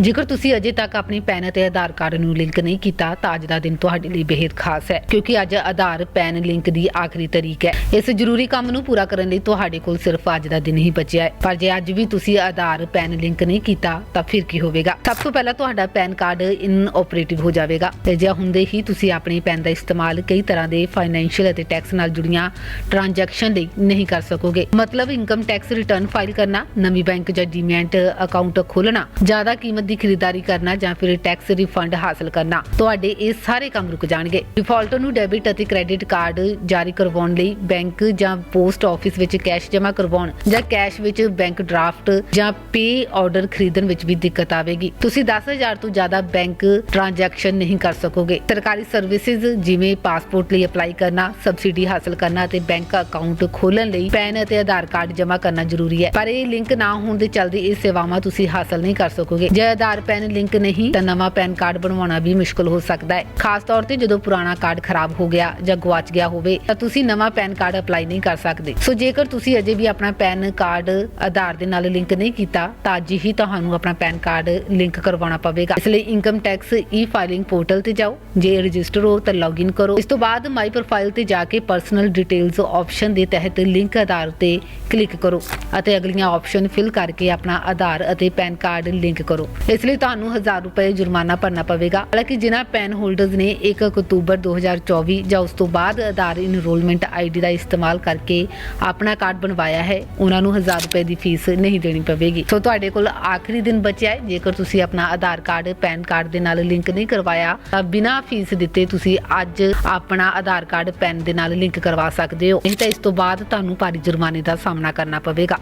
ਜੇਕਰ ਤੁਸੀਂ ਅਜੇ ਤੱਕ ਆਪਣੀ ਪੈਨ ਅਤੇ ਆਧਾਰ ਕਾਰਡ ਨੂੰ ਲਿੰਕ ਨਹੀਂ ਕੀਤਾ, ਤਾਂ ਅੱਜ ਦਾ ਦਿਨ ਤੁਹਾਡੇ ਲਈ ਬੇहद ਖਾਸ ਹੈ, ਕਿਉਂਕਿ ਅੱਜ ਆਧਾਰ ਪੈਨ ਲਿੰਕ ਦੀ ਆਖਰੀ ਤਰੀਕ ਹੈ। ਇਸ ਜ਼ਰੂਰੀ ਕੰਮ ਨੂੰ ਪੂਰਾ ਕਰਨ ਲਈ ਤੁਹਾਡੇ ਕੋਲ ਸਿਰਫ ਅੱਜ ਦਾ ਦਿਨ ਹੀ ਬਚਿਆ ਹੈ। ਪਰ ਜੇ ਅੱਜ ਵੀ ਤੁਸੀਂ ਆਧਾਰ ਪੈਨ ਲਿੰਕ ਨਹੀਂ ਕੀਤਾ, ਤਾਂ ਫਿਰ ਕੀ ਹੋਵੇਗਾ? ਸਭ ਤੋਂ ਪਹਿਲਾਂ ਤੁਹਾਡਾ ਪੈਨ ਕਾਰਡ ਇਨ ਹੋ ਜਾਵੇਗਾ। ਤੇ ਜੇ ਹੁੰਦੇ ਹੀ ਤੁਸੀਂ ਆਪਣੀ ਪੈਨ ਦਾ ਇਸਤੇਮਾਲ ਕਈ ਤਰ੍ਹਾਂ ਦੇ ਫਾਈਨੈਂਸ਼ੀਅਲ ਅਤੇ ਟੈਕਸ ਨਾਲ ਜੁੜੀਆਂ ਟ੍ਰਾਂਜੈਕਸ਼ਨ ਲਈ ਨਹੀਂ ਕਰ ਸਕੋਗੇ। ਮਤਲਬ ਇਨਕਮ ਟੈਕਸ ਰਿਟਰਨ ਫਾਈਲ ਕਰਨਾ, ਨਵੀਂ ਬੈਂਕ ਜਾਂ ਡੀਮੈਂਟ ਅਕਾਊਂਟ ਖੋਲਣਾ ਜ਼ਿਆਦਾ ਕੀਮਤ ਦੀ ਖਰੀਦਦਾਰੀ ਕਰਨਾ ਜਾਂ ਫਿਰ ਟੈਕਸ ਰਿਫੰਡ ਹਾਸਲ ਕਰਨਾ। ਤੁਹਾਡੇ ਇਹ ਸਾਰੇ ਕੰਮ ਰੁਕ ਜਾਣਗੇ। ਡਿਫਾਲਟਰ ਨੂੰ ਡੈਬਿਟ ਅਤੇ ਕ੍ਰੈਡਿਟ ਕਾਰਡ ਜਾਰੀ ਕਰਵਾਉਣ ਲਈ ਬੈਂਕ ਜਾਂ ਪੋਸਟ ਆਫਿਸ ਵਿੱਚ ਕੈਸ਼ ਜਮ੍ਹਾਂ ਕਰਵਾਉਣ ਜਾਂ ਕੈਸ਼ ਵਿੱਚ ਬੈਂਕ ਡਰਾਫਟ ਜਾਂ ਪੇ ਆਰਡਰ ਖਰੀਦਣ ਵਿੱਚ ਵੀ ਦਿੱਕਤ ਆਵੇਗੀ। ਤੁਸੀਂ 10000 ਤੋਂ ਜ਼ਿਆਦਾ ਬੈਂਕ ਟ੍ਰਾਂਜੈਕਸ਼ਨ ਨਹੀਂ ਕਰ ਸਕੋਗੇ। ਸਰਕਾਰੀ ਸਰਵਿਸਿਜ਼ ਜਿਵੇਂ ਪਾਸਪੋਰਟ ਲਈ ਅਪਲਾਈ ਕਰਨਾ ਸਬਸਿਡੀ ਹਾਸਲ ਕਰਨਾ ਅਤੇ ਬੈਂਕ ਅਕਾਊਂਟ ਖੋਲਣ ਲਈ ਪੈਨ ਅਤੇ ਆਧਾਰ ਕਾਰਡ ਜਮ੍ਹਾਂ ਕਰਨਾ ਜ਼ਰੂਰੀ ਹੈ। ਪਰ ਇਹ ਲਿੰਕ ਨਾ ਹੋਣ ਦੇ ਚੱਲਦੇ ਇਹ ਸੇਵਾਵਾਂ ਤੁਸੀਂ ਹਾਸਲ ਨਹੀਂ ਕਰ ਸਕੋਗੇ। ਜੇ ਆਧਾਰ ਪੈਨ, ਲਿੰਕ ਨਹੀਂ ਤਾਂ ਨਵਾਂ ਪੈਨ ਕਾਰਡ ਬਣਵਾਉਣਾ ਵੀ ਮੁਸ਼ਕਲ ਹੋ ਸਕਦਾ ਹੈ। ਖਾਸ ਤੌਰ ਤੇ ਜਦੋਂ ਪੁਰਾਣਾ ਕਾਰਡ ਖਰਾਬ ਹੋ ਗਿਆ ਜਾਂ ਗਵਾਚ ਗਿਆ ਹੋਵੇ, ਤਾਂ ਤੁਸੀਂ ਨਵਾਂ ਪੈਨ ਕਾਰਡ ਅਪਲਾਈ ਨਹੀਂ ਕਰ ਸਕਦੇ। ਸੋ ਜੇਕਰ ਤੁਸੀਂ ਅਜੇ ਵੀ ਆਪਣਾ ਪੈਨ ਕਾਰਡ ਆਧਾਰ ਦੇ ਨਾਲ ਲਿੰਕ ਨਹੀਂ ਕੀਤਾ, ਤਾਂ ਅੱਜ ਹੀ ਤੁਹਾਨੂੰ ਆਪਣਾ ਪੈਨ ਕਾਰਡ ਲਿੰਕ ਕਰਵਾਉਣਾ ਪਵੇਗਾ। ਇਸ ਲਈ income tax e filing portal ਤੇ ਜਾਓ। ਜੇ ਰਜਿਸਟਰ ਹੋ ਤਾਂ ਲੌਗਇਨ ਕਰੋ। ਇਸ ਤੋਂ ਬਾਅਦ ਮਾਈ ਪ੍ਰੋਫਾਈਲ ਤੇ ਜਾ ਕੇ ਪਰਸਨਲ ਡਿਟੇਲਸ ਆਪਸ਼ਨ ਦੇ ਤਹਿਤ ਲਿੰਕ ਆਧਾਰ ਤੇ ਕਲਿੱਕ ਕਰੋ ਅਤੇ ਅਗਲੀਆਂ ਆਪਸ਼ਨ ਫਿਲ ਕਰਕੇ ਆਪਣਾ ਆਧਾਰ ਅਤੇ ਪੈਨ ਕਾਰਡ ਲਿੰਕ ਕਰੋ। ਇਸ ਲਈ ਤੁਹਾਨੂੰ 1000 ਰੁਪਏ ਜੁਰਮਾਨਾ ਭਰਨਾ ਪਵੇਗਾ। ਹਾਲਾਂਕਿ ਜਿਨ੍ਹਾਂ ਪੈਨ ਹੋਲਡਰਸ ਨੇ 1 ਅਕਤੂਬਰ 2024 ਜਾਂ ਉਸ ਤੋਂ ਬਾਅਦ ਆਧਾਰ ਇਨਰੋਲਮੈਂਟ ਆਈਡੀ ਦਾ ਇਸਤੇਮਾਲ ਕਰਕੇ ਆਪਣਾ ਕਾਰਡ ਬਣਵਾਇਆ ਹੈ, ਉਹਨਾਂ ਨੂੰ 1000 ਰੁਪਏ ਦੀ ਫੀਸ ਨਹੀਂ ਦੇਣੀ ਪਵੇਗੀ। ਸੋ ਤੁਹਾਡੇ ਕੋਲ ਆਖਰੀ ਦਿਨ ਬਚਿਆ ਹੈ। ਜੇਕਰ ਤੁਸੀਂ ਆਪਣਾ ਆਧਾਰ ਕਾਰਡ, ਪੈਨ ਕਾਰਡ ਦੇ ਨਾਲ ਲਿੰਕ ਨਹੀਂ ਕਰਵਾਇਆ, ਤਾਂ ਬਿਨਾਂ ਫੀਸ ਦਿੱਤੇ ਤੁਸੀਂ ਅੱਜ ਆਪਣਾ ਆਧਾਰ ਕਾਰਡ, ਪੈਨ ਦੇ ਨਾਲ ਲਿੰਕ ਕਰਵਾ ਸਕਦੇ ਹੋ। ਨਹੀਂ ਤਾਂ ਇਸ ਤੋਂ ਬਾਅਦ ਤੁਹਾਨੂੰ ਭਾਰੀ ਜੁਰਮਾਨੇ ਦਾ ਸਾਹਮਣਾ ਕਰਨਾ ਪਵੇਗਾ।